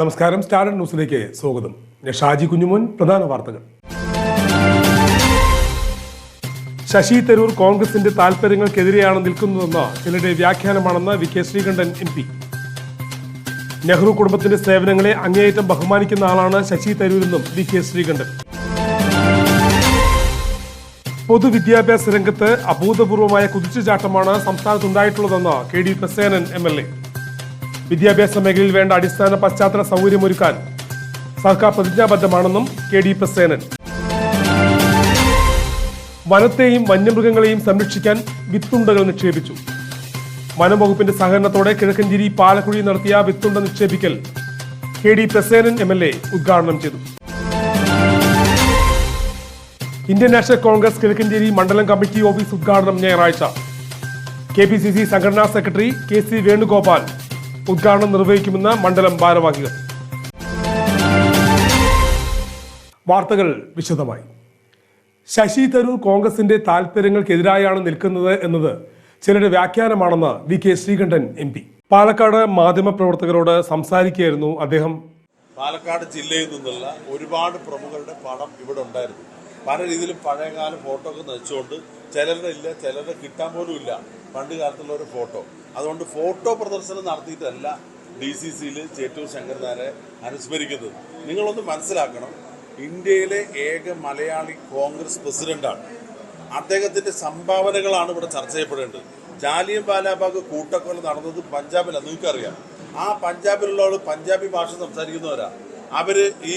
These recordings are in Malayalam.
നമസ്കാരം സ്റ്റാർഡ് ന്യൂസിലേക്ക് സ്വാഗതം. ഞാൻ ഷാജി കുഞ്ഞുമോൻ പ്രധാന വാർത്തകൾ. ശശി തരൂർ കോൺഗ്രസിന്റെ താൽപര്യങ്ങൾക്കെതിരെയാണ് നിൽക്കുന്നതെന്ന ചിലരുടെ വ്യാഖ്യാനമാണെന്ന് V K Sreekandan M P. Nehru കുടുംബത്തിന്റെ സേവനങ്ങളെ അങ്ങേയറ്റം ബഹുമാനിക്കുന്ന ആളാണ് ശശി തരൂരെന്നും വി കെ ശ്രീകണ്ഠൻ. പൊതുവിദ്യാഭ്യാസ രംഗത്ത് അഭൂതപൂർവമായ കുതിച്ചുചാട്ടമാണ് സംസ്ഥാനത്തുണ്ടായിട്ടുള്ളതെന്ന് K D Prasenan M L A. വിദ്യാഭ്യാസ മേഖലയിൽ വേണ്ട അടിസ്ഥാന പശ്ചാത്തല സൗകര്യമൊരുക്കാൻ സർക്കാർ പ്രതിജ്ഞാബദ്ധമാണെന്നും കെ ഡി പ്രസേനൻ. വനത്തെയും വന്യമൃഗങ്ങളെയും സംരക്ഷിക്കാൻ വിത്തുണ്ടകൾ നിക്ഷേപിച്ചു. വനം വകുപ്പിന്റെ സഹകരണത്തോടെ കിഴക്കഞ്ചേരി പാലക്കുഴി നടത്തിയ വിത്തുണ്ട നിക്ഷേപിക്കൽ K D Prasenan M L A ഉദ്ഘാടനം ചെയ്തു. ഇന്ത്യൻ നാഷണൽ കോൺഗ്രസ് കിഴക്കഞ്ചേരി മണ്ഡലം കമ്മിറ്റി ഓഫീസ് ഉദ്ഘാടനം ഞായറാഴ്ച. കെ പി സി സി സംഘടനാ സെക്രട്ടറി കെ സി വേണുഗോപാൽ ഉദ്ഘാടനം നിർവഹിക്കുമെന്ന് മണ്ഡലം ഭാരവാഹികൾ. വാർത്തകൾ വിശദമായി. ശശി തരൂർ കോൺഗ്രസിന്റെ താൽപര്യങ്ങൾക്കെതിരായാണ് നിൽക്കുന്നത് എന്നത് ചിലരുടെ വ്യാഖ്യാനമാണെന്ന് V K Sreekandan M P. Palakkad മാധ്യമപ്രവർത്തകരോട് സംസാരിക്കുകയായിരുന്നു അദ്ദേഹം. പാലക്കാട് ജില്ലയിൽ നിന്നുള്ള ഒരുപാട് പ്രമുഖരുടെ പടം ഇവിടെ ഉണ്ടായിരുന്നു. പല രീതിയിലും പഴയകാല ഫോട്ടോ ഒക്കെ നയിച്ചുകൊണ്ട് ചിലരുടെ ഇല്ല ചിലരുടെ കിട്ടാൻ പോലും ഇല്ല പണ്ട് കാലത്തുള്ള ഒരു ഫോട്ടോ. അതുകൊണ്ട് ഫോട്ടോ പ്രദർശനം നടത്തിയിട്ടല്ല ഡി സി സിയിൽ ചേറ്റൂർ ശങ്കരനാരെ അനുസ്മരിക്കുന്നത്. നിങ്ങളൊന്ന് മനസ്സിലാക്കണം ഇന്ത്യയിലെ ഏക മലയാളി കോൺഗ്രസ് പ്രസിഡന്റാണ്. അദ്ദേഹത്തിന്റെ സംഭാവനകളാണ് ഇവിടെ ചർച്ച ചെയ്യപ്പെടേണ്ടത്. ജാലിയൻ ബാലാബാഗ് കൂട്ടക്കൊല നടന്നത് പഞ്ചാബിലാണ് നിങ്ങൾക്കറിയാം. ആ പഞ്ചാബിലുള്ള പഞ്ചാബി ഭാഷ സംസാരിക്കുന്നവരാ. അവർ ഈ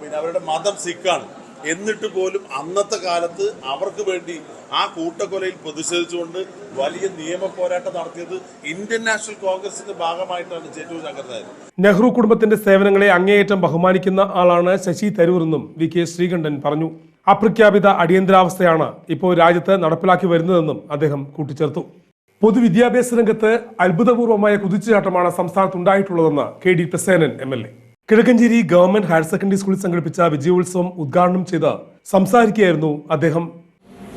പിന്നെ അവരുടെ മതം സിഖാണ്. എന്നിട്ട് പോലും അന്നത്തെ കാലത്ത് അവർക്ക് വേണ്ടി ആ കൂട്ടക്കൊലയിൽ പ്രതിഷേധിച്ചുകൊണ്ട് വലിയ നിയമ പോരാട്ടം നടത്തിയത് ഇന്ത്യൻ നാഷണൽ കോൺഗ്രസിന്റെ ഭാഗമായിട്ടാണ് ചേറ്റൂർ ശങ്കരനായർ നെഹ്റു കുടുംബത്തിന്റെ സേവനങ്ങളെ അങ്ങേയറ്റം ബഹുമാനിക്കുന്ന ആളാണ് ശശി തരൂർ എന്നും വി കെ ശ്രീകണ്ഠൻ പറഞ്ഞു. അപ്രഖ്യാപിത അടിയന്തരാവസ്ഥയാണ് ഇപ്പോൾ രാജ്യത്ത് നടപ്പിലാക്കി വരുന്നതെന്നും അദ്ദേഹം കൂട്ടിച്ചേർത്തു. പൊതുവിദ്യാഭ്യാസ രംഗത്ത് അത്ഭുതപൂർവമായ കുതിച്ചുചാട്ടമാണ് സംസ്ഥാനത്തുണ്ടായിട്ടുള്ളതെന്ന് K D Prasenan M L A. Kizhakkanchery government higher secondary സ്കൂളിൽ സംഘടിപ്പിച്ച വിജയോത്സവം ഉദ്ഘാടനം ചെയ്ത് സംസാരിക്കുകയായിരുന്നു അദ്ദേഹം.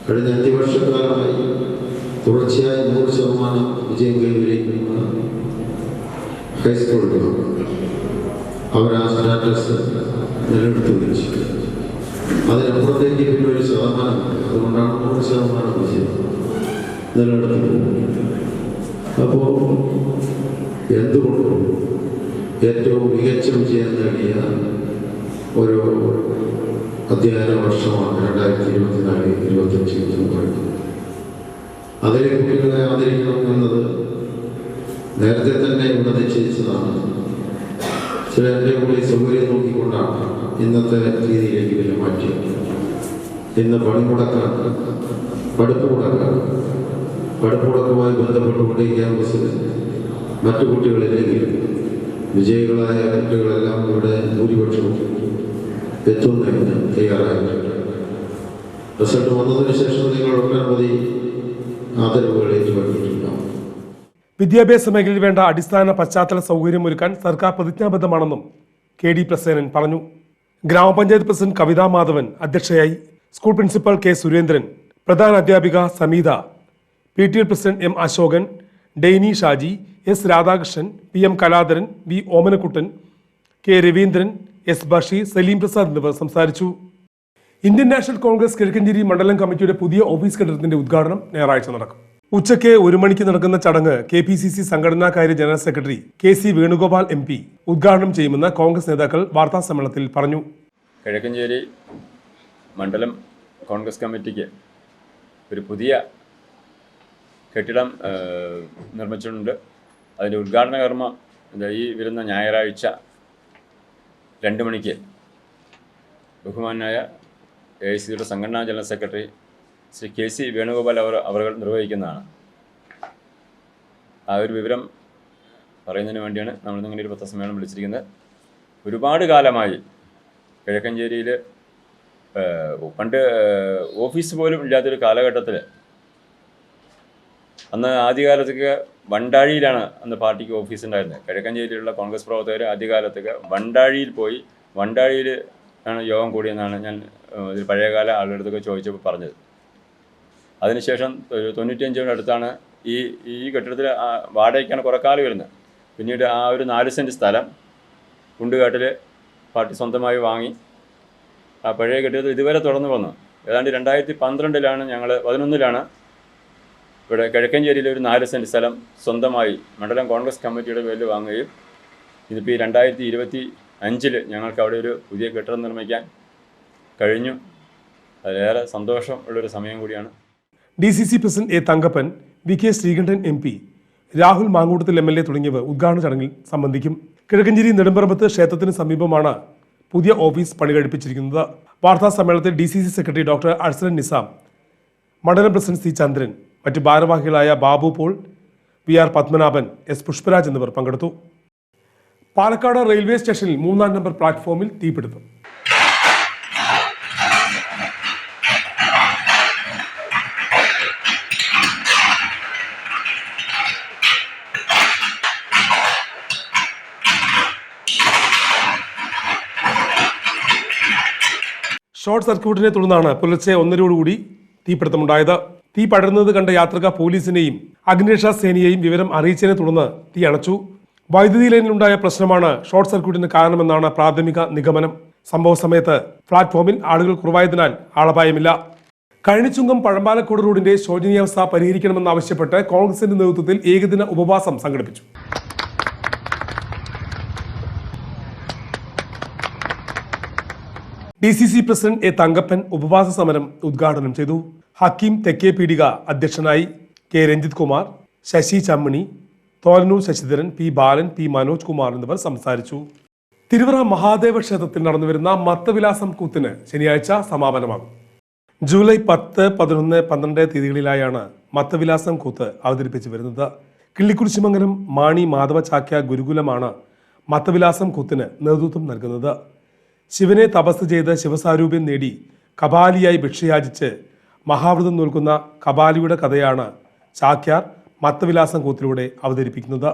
കഴിഞ്ഞ അഞ്ച് വർഷക്കാലമായി തുടർച്ചയായി നൂറ് ശതമാനം വിജയം കൈവരിക്കുന്ന. ഒരു അപ്പോൾ ഏറ്റവും മികച്ച വിജയം നേടിയ ഒരു അധ്യയന വർഷമാണ് രണ്ടായിരത്തി ഇരുപത്തിനാല് ഇരുപത്തഞ്ച് പറയുന്നത്. അതിലെ കുട്ടികളെ ആദരിക്കണം എന്നത് നേരത്തെ തന്നെ ഇവിടെ നിശ്ചയിച്ചതാണ്. ചില എന്റെ കൂടി സൗകര്യം നോക്കിക്കൊണ്ടാണ് ഇന്നത്തെ രീതിയിലേക്ക് വില മാറ്റിയത്. ഇന്ന് പണിമുടക്കാൻ പഠിപ്പ് മുടക്കാൻ പഠിപ്പ് മുടക്കുമായി ബന്ധപ്പെട്ടുകൊണ്ട് ഈ ക്യാമ്പസിൽ മറ്റു കുട്ടികളില്ലെങ്കിലും വിജയികളായ കുട്ടികളെല്ലാം ഇവിടെ ഭൂരിപക്ഷവും എത്തുന്നതിന് തയ്യാറായിട്ടുണ്ട്. റിസൾട്ട് വന്നതിന് ശേഷം നിങ്ങൾ ഒട്ടനവധി ആദരവുകൾ ഏറ്റുവാങ്ങിയിട്ടുണ്ടാവും. വിദ്യാഭ്യാസ മേഖലയിൽ വേണ്ട അടിസ്ഥാന പശ്ചാത്തല സൗകര്യം ഒരുക്കാൻ സർക്കാർ പ്രതിജ്ഞാബദ്ധമാണെന്നും കെ ഡി പ്രസേനൻ പറഞ്ഞു. ഗ്രാമപഞ്ചായത്ത് പ്രസിഡന്റ് കവിതാ മാധവൻ അധ്യക്ഷയായി സ്കൂൾ പ്രിൻസിപ്പൽ കെ സുരേന്ദ്രൻ പ്രധാന അധ്യാപിക Sameetha P T president M Ashokan Dainy Shaji S Radhakrishnan P M Kaladharan V Omanakuttan K Raveendran S Bashi Saleem Prasad എന്നിവർ സംസാരിച്ചു. ഇന്ത്യൻ നാഷണൽ കോൺഗ്രസ് കിഴക്കഞ്ചേരി മണ്ഡലം കമ്മിറ്റിയുടെ പുതിയ ഓഫീസ് കെട്ടിടത്തിന്റെ ഉദ്ഘാടനം ഞായറാഴ്ച നടക്കും. ഉച്ചയ്ക്ക് ഒരു മണിക്ക് നടക്കുന്ന ചടങ്ങ് K P C C സംഘടനാകാര്യ general secretary K C Venugopal M P ഉദ്ഘാടനം ചെയ്യുമെന്ന് കോൺഗ്രസ് നേതാക്കൾ വാർത്താ സമ്മേളനത്തിൽ പറഞ്ഞു. കിഴക്കഞ്ചേരി മണ്ഡലം കോൺഗ്രസ് കമ്മിറ്റിക്ക് ഒരു പുതിയ കെട്ടിടം നിർമ്മിച്ചിട്ടുണ്ട്. അതിന്റെ ഉദ്ഘാടന കർമ്മ ഈ വരുന്ന ഞായറാഴ്ച രണ്ട് മണിക്ക് ബഹുമാനായ എ ഐ സിയുടെ സംഘടനാ general secretary Shri K C Venugopal അവർ അവർ നിർവഹിക്കുന്നതാണ്. ആ ഒരു വിവരം പറയുന്നതിന് വേണ്ടിയാണ് നമ്മൾ ഇങ്ങനെ ഒരു പത്രസമ്മേളനം വിളിച്ചിരിക്കുന്നത്. ഒരുപാട് കാലമായി കിഴക്കഞ്ചേരിയിൽ പണ്ട് ഓഫീസ് പോലും ഇല്ലാത്തൊരു കാലഘട്ടത്തിൽ അന്ന് ആദ്യകാലത്തൊക്കെ വണ്ടാഴിയിലാണ് അന്ന് പാർട്ടിക്ക് ഓഫീസ് ഉണ്ടായിരുന്നത്. കിഴക്കഞ്ചേരിയിലുള്ള കോൺഗ്രസ് പ്രവർത്തകർ ആദ്യകാലത്തൊക്കെ വണ്ടാഴിയിൽ പോയി. വണ്ടാഴിയിൽ ആണ് യോഗം കൂടിയെന്നാണ് ഞാൻ ഇതിൽ പഴയകാല ആളുടെ അടുത്തൊക്കെ ചോദിച്ചപ്പോൾ പറഞ്ഞത്. അതിനുശേഷം തൊണ്ണൂറ്റിയഞ്ചിന്റെ അടുത്താണ് ഈ ഈ കെട്ടിടത്തിൽ വാടകയ്ക്കാണ് കുറേ കാലം വരുന്നത്. പിന്നീട് ആ ഒരു നാല് സെന്റ് സ്ഥലം കുണ്ടുകാട്ടിൽ പാർട്ടി സ്വന്തമായി വാങ്ങി. ആ പഴയ കെട്ടിടത്തിൽ ഇതുവരെ തുടർന്ന് വന്നു. ഏതാണ്ട് രണ്ടായിരത്തി പന്ത്രണ്ടിലാണ് ഞങ്ങൾ പതിനൊന്നിലാണ് ഇവിടെ കിഴക്കഞ്ചേരിയിൽ ഒരു നാല് സെന്റ് സ്ഥലം സ്വന്തമായി മണ്ഡലം കോൺഗ്രസ് കമ്മിറ്റിയുടെ പേരിൽ വാങ്ങുകയും ഇതിപ്പോൾ ഈ രണ്ടായിരത്തി ഇരുപത്തി അഞ്ചിൽ ഞങ്ങൾക്ക് അവിടെ ഒരു പുതിയ കെട്ടിടം നിർമ്മിക്കാൻ കഴിഞ്ഞു. അതിലേറെ സന്തോഷം ഉള്ളൊരു സമയം കൂടിയാണ്. D C C president A Thankappan V K Sreekandan M P Rahul Mamkootathil M L A തുടങ്ങിയവർ ഉദ്ഘാടന ചടങ്ങിൽ സംബന്ധിക്കും. കിഴക്കഞ്ചേരി നെടുമ്പറമ്പത്ത് ക്ഷേത്രത്തിന് സമീപമാണ് പുതിയ ഓഫീസ് പണി കഴിപ്പിച്ചിരിക്കുന്നത് വാർത്താ സമ്മേളനത്തിൽ D C C secretary doctor Arsalan Nizam മണ്ഡലം പ്രസിഡന്റ് സി ചന്ദ്രൻ മറ്റ് ഭാരവാഹികളായ Babu Paul V R Padmanabhan S Pushparaj എന്നിവർ പങ്കെടുത്തു. പാലക്കാട് റെയിൽവേ സ്റ്റേഷനിൽ മൂന്നാം നമ്പർ പ്ലാറ്റ്ഫോമിൽ തീപിടുത്തം. ഷോർട്ട് സർക്യൂട്ടിനെ തുടർന്നാണ് പുലർച്ചെ ഒന്നരയോടുകൂടി തീപിടുത്തമുണ്ടായത്. തീ പടരുന്നത് കണ്ട യാത്രക്കാർ പോലീസിനെയും അഗ്നിരക്ഷാ സേനയെയും വിവരം അറിയിച്ചതിനെ തുടർന്ന് തീ അണച്ചു. വൈദ്യുതി ലൈനിലുണ്ടായ പ്രശ്നമാണ് ഷോർട്ട് സർക്യൂട്ടിന് കാരണമെന്നാണ് പ്രാഥമിക നിഗമനം. സംഭവ സമയത്ത് പ്ലാറ്റ്ഫോമിൽ ആളുകൾ കുറവായതിനാൽ ആളപായമില്ല. കഴിഞ്ഞുചുങ്കം പഴമ്പാലക്കോട് റോഡിന്റെ ശോചനീയാവസ്ഥ പരിഹരിക്കണമെന്നാവശ്യപ്പെട്ട് കോൺഗ്രസിന്റെ നേതൃത്വത്തിൽ ഏകദിന ഉപവാസം സംഘടിപ്പിച്ചു. D C C president A Thankappan ഉപവാസ സമരം ഉദ്ഘാടനം ചെയ്തു. ഹക്കീം തെക്കേ പീടിക അധ്യക്ഷനായി K Ranjith Kumar Shashi Chammani Tholanur Sasidharan P Balan P Manoj Kumar എന്നിവർ സംസാരിച്ചു. തിരുവറ മഹാദേവ ക്ഷേത്രത്തിൽ നടന്നുവരുന്ന മത്തവിലാസം കൂത്തിന് ശനിയാഴ്ച സമാപനമാകും. ജൂലൈ പത്ത് പതിനൊന്ന് പന്ത്രണ്ട് തീയതികളിലായാണ് മത്തവിലാസം കൂത്ത് അവതരിപ്പിച്ചു വരുന്നത്. കിള്ളിക്കുരിശിമംഗലം മാണി മാധവ ചാക്യ ഗുരുകുലമാണ് മത്തവിലാസം കൂത്തിന് നേതൃത്വം നൽകുന്നത്. ശിവനെ തപസ് ചെയ്ത് ശിവസാരൂപ്യം നേടി കപാലിയായി ഭിക്ഷയാചിച്ച് മഹാവ്രതം നിൽക്കുന്ന കപാലിയുടെ കഥയാണ് ചാക്യാർ മത്തവിലാസം കൂത്തിലൂടെ അവതരിപ്പിക്കുന്നത്.